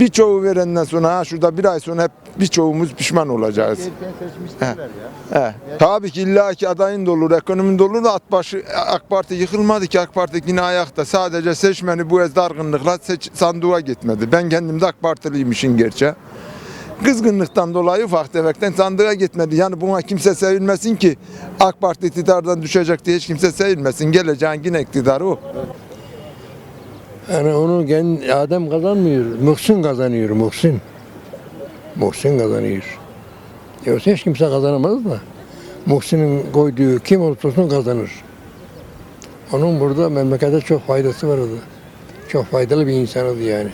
birçoğu verenden sonra ha şurada bir ay sonra hep birçoğumuz pişman olacağız. He. Tabii ki illa ki adayın da olur, ekonomin de olur da at başı, AK Parti yıkılmadı ki AK Parti yine ayakta. Sadece seçmeni bu ez dargınlıkla seç, sandığa gitmedi. Ben kendim de AK Partiliyim işin gerçeği. Kızgınlıktan dolayı ufak tefekten sandığa gitmedi. Yani buna kimse sevinmesin ki AK Parti iktidardan düşecek diye hiç kimse sevinmesin. Geleceğin yine iktidarı o. Yani onu gen Adem kazanmıyor. Muhsin kazanıyor Muhsin. Muhsin kazanıyor. Yoksa hiç kimse kazanamaz da. Muhsin'in koyduğu kim olursa olsun kazanır. Onun burada memlekete çok faydası var orada. Çok faydalı bir insanıydı yani.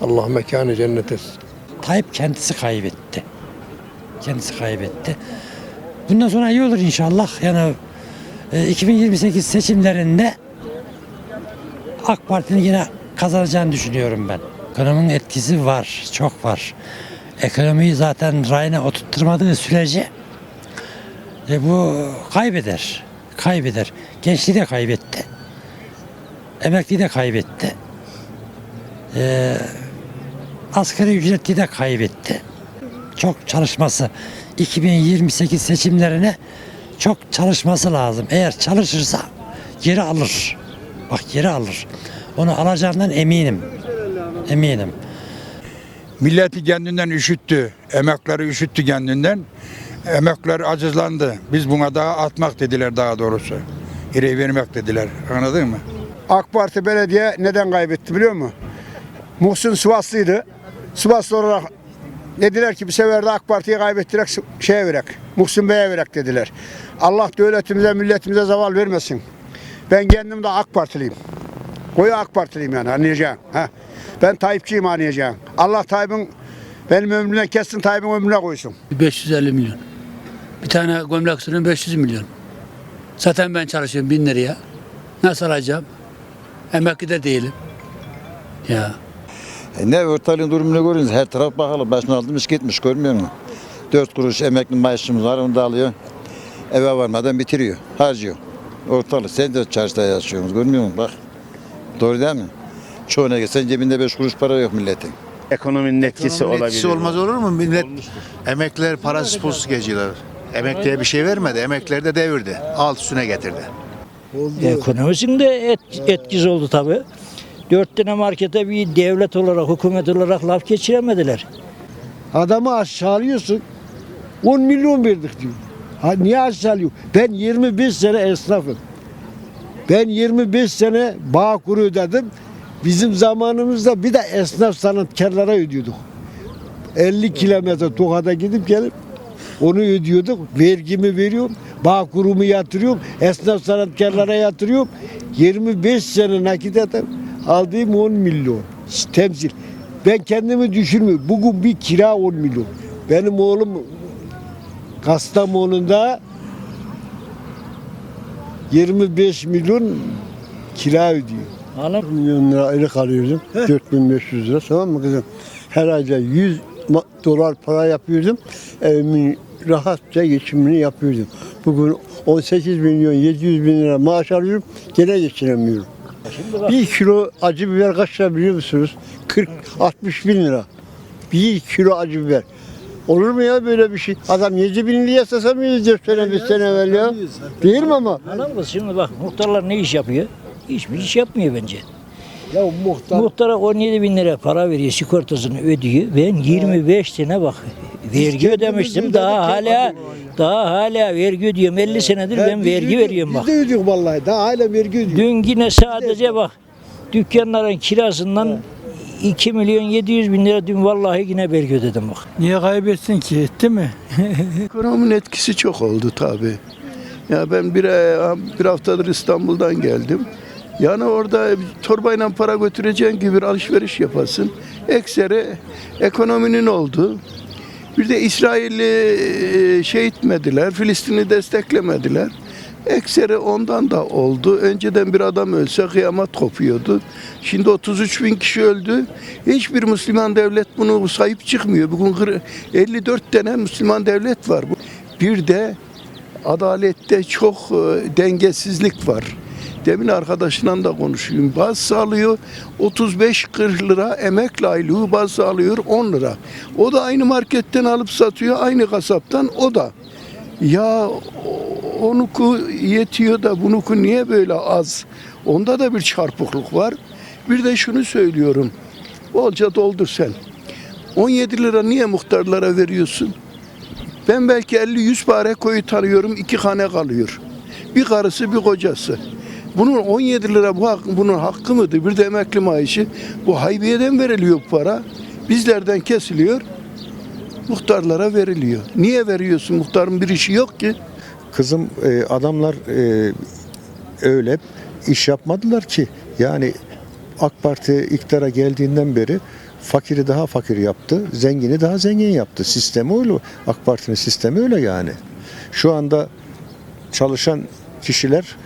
Allah mekanı cennet etsin. Tayyip kendisi kaybetti. Kendisi kaybetti. Bundan sonra iyi olur inşallah. Yani e, 2028 seçimlerinde AK Parti'nin yine kazanacağını düşünüyorum ben. Ekonominin etkisi var, çok var. Ekonomiyi zaten rayına oturtturmadığı sürece e, bu kaybeder. Kaybeder. Gençliği de kaybetti. Emekliyi de kaybetti. E, asgari ücretli de kaybetti. Çok çalışması 2028 seçimlerine çok çalışması lazım. Eğer çalışırsa geri alır. Bak geri alır. Onu alacağından eminim. Eminim. Milleti kendinden üşüttü. Emekleri üşüttü kendinden. Emekler acızlandı. Biz buna daha atmak dediler daha doğrusu. İreyi vermek dediler. Anladın mı? AK Parti belediye neden kaybetti biliyor musun? Muhsin Sivaslıydı. Sivaslı olarak dediler ki bir sefer de AK Parti'yi kaybettirek şeye verek. Muhsin Bey'e verek dediler. Allah devletimize milletimize zaval vermesin. Ben kendim de AK Partiliyim. Koyu AK Partiliyim yani anlayacağım. Ha. Ben Tayyipçiyim anlayacağım. Allah Tayyip'in benim ömrümden kessin Tayyip'in ömrüne koysun. 550 milyon. Bir tane gömlek sürüyorum 500 milyon. Zaten ben çalışıyorum bin liraya. Nasıl alacağım? Emekli de değilim. Ya. E ne ortalığın durumunu görüyorsunuz. Her taraf bakalım. Başına almış gitmiş görmüyor musun? Dört kuruş emekli maaşımız var onu da alıyor. Eve varmadan bitiriyor. Harcıyor. Ortalık. Sen de çarşıda yaşıyorsunuz görmüyor musun? Bak. Doğru değil mi? Çoğuna gitsen cebinde beş kuruş para yok milletin. Ekonominin etkisi Ekonominin olabilir. etkisi olmaz olur mu? Millet emekliler parasız pulsuz geziyorlar. Emekliye bir şey vermedi. Emeklileri de devirdi. Alt üstüne getirdi. Ekonomisinde et, etkisi oldu tabi. Dört tane markete bir devlet olarak, hükümet olarak laf geçiremediler. Adamı aşağılıyorsun. 10 milyon verdik diyor. Niye aşağılıyor? Ben 25 sene esnafım. Ben 25 sene bağ kuru ödedim. Bizim zamanımızda bir de esnaf sanatkarlara ödüyorduk. 50 kilometre Tokat'a gidip gelip onu ödüyorduk. Vergimi veriyorum. Bağ kurumu yatırıyorum. Esnaf sanatkarlara yatırıyorum. 25 sene nakit eder. Aldığım 10 milyon. Temsil. Ben kendimi düşünmüyorum. Bugün bir kira 10 milyon. Benim oğlum Kastamonu'da 25 milyon kira ödüyor. Anam milyon lira aylık alıyordum. 4500 lira tamam mı kızım? Her ayda 100 ma- dolar para yapıyordum. Evimin rahatça geçimini yapıyordum. Bugün 18 milyon 700 bin lira maaş alıyorum. Gene geçinemiyorum. Bir kilo acı biber kaç lira biliyor musunuz? 40-60 bin lira. Bir kilo acı biber. Olur mu ya böyle bir şey? Adam 7 bin liraya satsa mıyız 4 sene 5 sene evvel ya? Değil mi ama? anam kız şimdi bak muhtarlar ne iş yapıyor? Hiçbir iş yapmıyor bence. Ya muhtar Muhtara 17 bin lira para veriyor, sigortasını ödüyor. Ben 25 sene bak vergi ödemiştim. Daha hala daha hala vergi ödüyorum. 50 senedir ben biz vergi ödüyoruz, veriyorum bak. Biz de ödüyoruz vallahi. Daha hala vergi ödüyoruz. Dün yine sadece bak dükkanların kirasından 2 milyon 700 bin lira dün vallahi yine vergi ödedim bak. Niye kaybetsin ki? Etti mi? Ekonominin etkisi çok oldu tabii. Ya ben bir, e, bir haftadır İstanbul'dan geldim. Yani orada torbayla para götüreceğin gibi bir alışveriş yapasın. Ekseri ekonominin oldu. Bir de İsrail'i e, şey etmediler, Filistin'i desteklemediler. Ekseri ondan da oldu. Önceden bir adam ölse kıyamet kopuyordu. Şimdi 33 bin kişi öldü. Hiçbir Müslüman devlet bunu sahip çıkmıyor. Bugün kır- 54 tane Müslüman devlet var. Bir de adalette çok e, dengesizlik var. Demin arkadaşla da konuşuyorum. Bazısı alıyor 35-40 lira emekli aylığı, bazısı alıyor 10 lira. O da aynı marketten alıp satıyor, aynı kasaptan o da. Ya onuku yetiyor da bunuku niye böyle az? Onda da bir çarpıklık var. Bir de şunu söylüyorum. Bolca doldur sen. 17 lira niye muhtarlara veriyorsun? Ben belki 50-100 pare koyu tanıyorum, iki hane kalıyor. Bir karısı bir kocası. Bunun 17 lira bu hak- bunun hakkı mıdır? Bir de emekli maaşı. Bu haybiyeden veriliyor para. Bizlerden kesiliyor. Muhtarlara veriliyor. Niye veriyorsun? Muhtarın bir işi yok ki. Kızım e, adamlar e, öyle iş yapmadılar ki. Yani AK Parti iktidara geldiğinden beri fakiri daha fakir yaptı, zengini daha zengin yaptı. Sistemi öyle. AK Parti'nin sistemi öyle yani. Şu anda çalışan kişiler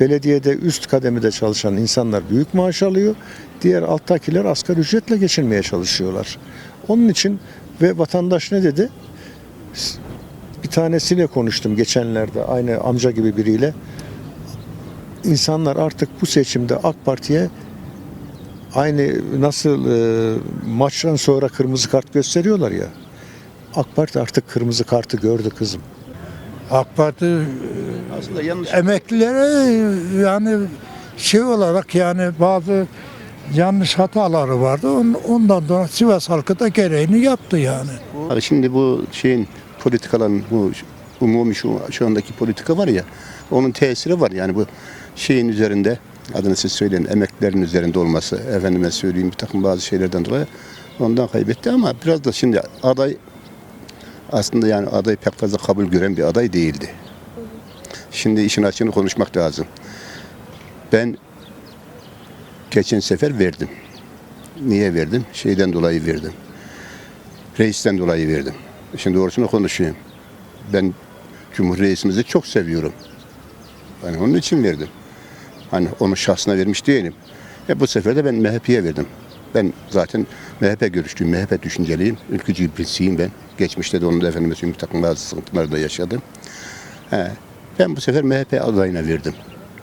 belediyede üst kademede çalışan insanlar büyük maaş alıyor. Diğer alttakiler asgari ücretle geçinmeye çalışıyorlar. Onun için ve vatandaş ne dedi? Bir tanesiyle konuştum geçenlerde aynı amca gibi biriyle. İnsanlar artık bu seçimde AK Parti'ye aynı nasıl e, maçtan sonra kırmızı kart gösteriyorlar ya. AK Parti artık kırmızı kartı gördü kızım. AK Parti Aslında yanlış. emeklilere yani şey olarak yani bazı yanlış hataları vardı. Ondan sonra Sivas halkı da gereğini yaptı yani. Abi şimdi bu şeyin politikaların bu umumi şu, şu andaki politika var ya onun tesiri var yani bu şeyin üzerinde adını siz söyleyin emeklilerin üzerinde olması efendime söyleyeyim bir takım bazı şeylerden dolayı ondan kaybetti ama biraz da şimdi aday aslında yani aday pek fazla kabul gören bir aday değildi. Şimdi işin açığını konuşmak lazım. Ben geçen sefer verdim. Niye verdim? Şeyden dolayı verdim reisten dolayı verdim. Şimdi doğrusunu konuşayım. Ben Cumhur Reisimizi çok seviyorum. Yani onun için verdim. Hani onun şahsına vermiş değilim. E bu sefer de ben MHP'ye verdim. Ben zaten MHP görüşlüyüm, MHP düşünceliyim. Ülkücü birisiyim ben. Geçmişte de onun da efendime söyleyeyim takım bazı sıkıntıları da yaşadım. He. Ben bu sefer MHP adayına verdim.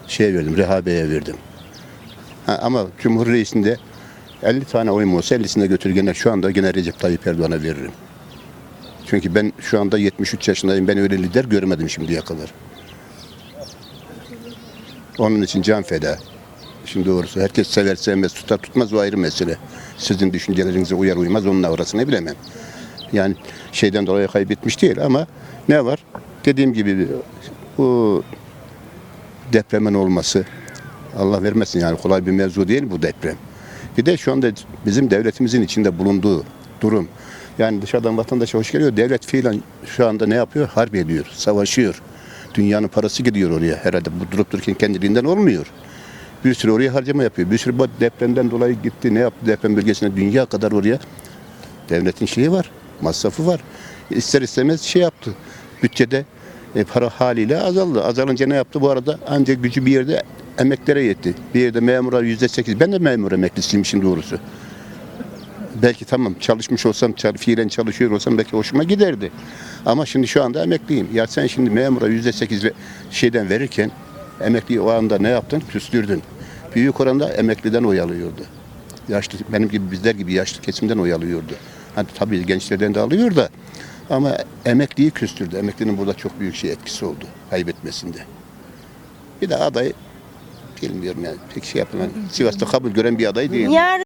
Şeye verdim, Rehabe'ye verdim. Ha, ama Cumhur Reisi'nde 50 tane oyum olsa 50'sini de götür şu anda gene Recep Tayyip Erdoğan'a veririm. Çünkü ben şu anda 73 yaşındayım. Ben öyle lider görmedim şimdiye kadar. Onun için can feda. Şimdi doğrusu herkes sever sevmez tutar tutmaz o ayrı mesele. Sizin düşüncelerinize uyar uymaz onun orasını bilemem. Yani şeyden dolayı kaybetmiş değil ama ne var? Dediğim gibi bu depremin olması Allah vermesin yani kolay bir mevzu değil bu deprem. Bir de şu anda bizim devletimizin içinde bulunduğu durum. Yani dışarıdan vatandaş hoş geliyor. Devlet fiilen şu anda ne yapıyor? Harp ediyor, savaşıyor. Dünyanın parası gidiyor oraya. Herhalde bu durup dururken kendiliğinden olmuyor. Bir sürü oraya harcama yapıyor. Bir sürü bu depremden dolayı gitti. Ne yaptı deprem bölgesine? Dünya kadar oraya. Devletin şeyi var. Masrafı var. İster istemez şey yaptı. Bütçede e, para haliyle azaldı. Azalınca ne yaptı? Bu arada ancak gücü bir yerde emeklere yetti. Bir yerde memura yüzde sekiz. Ben de memur emeklisiyim şimdi doğrusu. Belki tamam çalışmış olsam, fiilen çalışıyor olsam belki hoşuma giderdi. Ama şimdi şu anda emekliyim. Ya sen şimdi memura yüzde sekiz şeyden verirken emekliyi o anda ne yaptın? Küstürdün. Büyük oranda emekliden oy alıyordu. Yaşlı, benim gibi bizler gibi yaşlı kesimden oy alıyordu. Hani tabii gençlerden de alıyor da ama emekliyi küstürdü. Emeklinin burada çok büyük şey etkisi oldu kaybetmesinde. Bir de aday bilmiyorum yani pek şey yapılan Sivas'ta kabul gören bir aday değil. Yarın